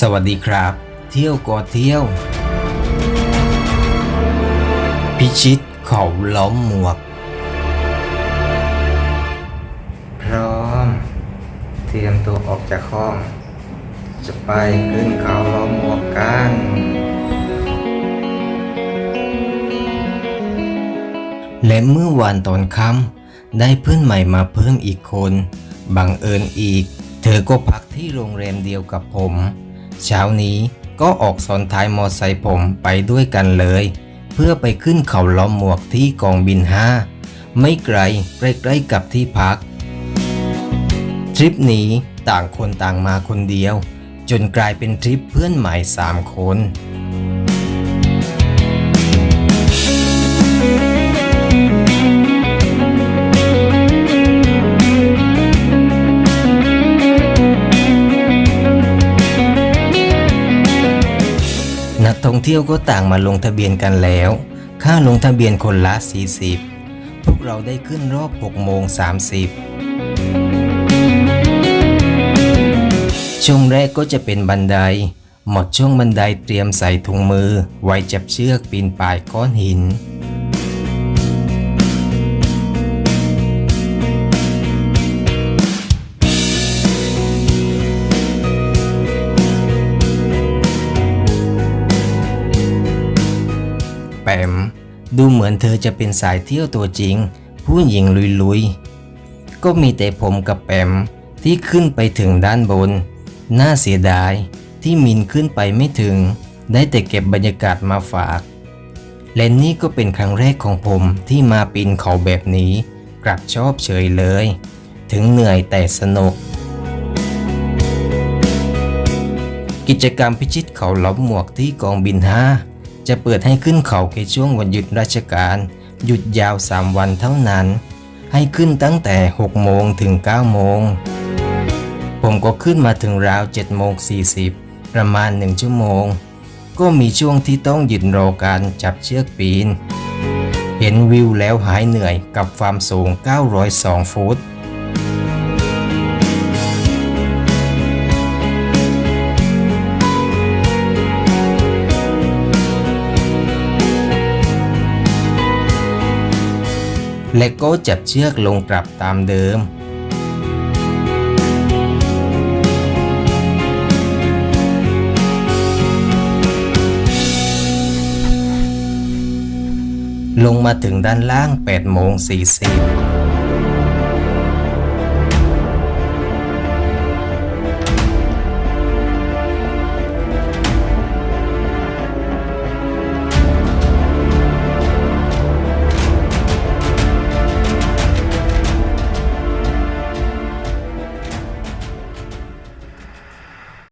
สวัสดีครับ เที่ยวก็เที่ยว พิชิตเขาล้อมหมวก พร้อม เตรียมตัวออกจากห้อง จะไปขึ้นเขาล้อมหมวกกัน และเมื่อวานตอนค่ำได้เพื่อนใหม่มาเพิ่มอีกคน บังเอิญอีก เธอก็พักที่โรงแรมเดียวกับผม เช้านี้ก็ออกซ้อนท้ายมอไซค์ผมไปด้วยกันเลย เพื่อไปขึ้นเขาล้อมหมวกที่กองบินห้าไม่ไกลใกล้ๆกับที่พัก ทริปนี้ต่างคนต่างมาคนเดียว จนกลายเป็นทริปเพื่อนใหม่สามคน เที่ยวก็ต่างมาลงทะเบียนกันแล้ว ค่าลงทะเบียนคนละ 40 พวกเราได้ขึ้นรอบ6โมง30 ช่วงแรกก็จะเป็นบันได หมดช่วงบันไดเตรียมใส่ถุงมือ ไว้จับเชือกปีนป่ายก้อนหิน ม ดูเหมือนเธอจะเป็นสายเที่ยวตัวจริง ผู้หญิงลุยๆ ก็มีแต่ผมกับแปมที่ขึ้นไปถึงด้านบน น่าเสียดายที่มินขึ้นไปไม่ถึง ได้แต่เก็บบรรยากาศมาฝาก และนี่ก็เป็นครั้งแรกของผมที่มาปีนเขาแบบนี้ กลับชอบเฉยเลย ถึงเหนื่อยแต่สนุกกิจกรรมพิชิตเขาล้อมหมวกที่กองบิน5 จะเปิดให้ขึ้นเขาแค่ช่วงวันหยุดราชการ หยุดยาว 3 วันเท่านั้น ให้ขึ้นตั้งแต่ 6 โมงถึง 9 โมง ผมก็ขึ้นมาถึงราว 7 โมง 40 ประมาณ 1 ชั่วโมง ก็มีช่วงที่ต้องหยุดรอการจับเชือกปีน เห็นวิวแล้วหายเหนื่อยกับความสูง 902 ฟุต และก็จับเชือกลงกลับตามเดิม ลงมาถึงด้านล่าง8โมง40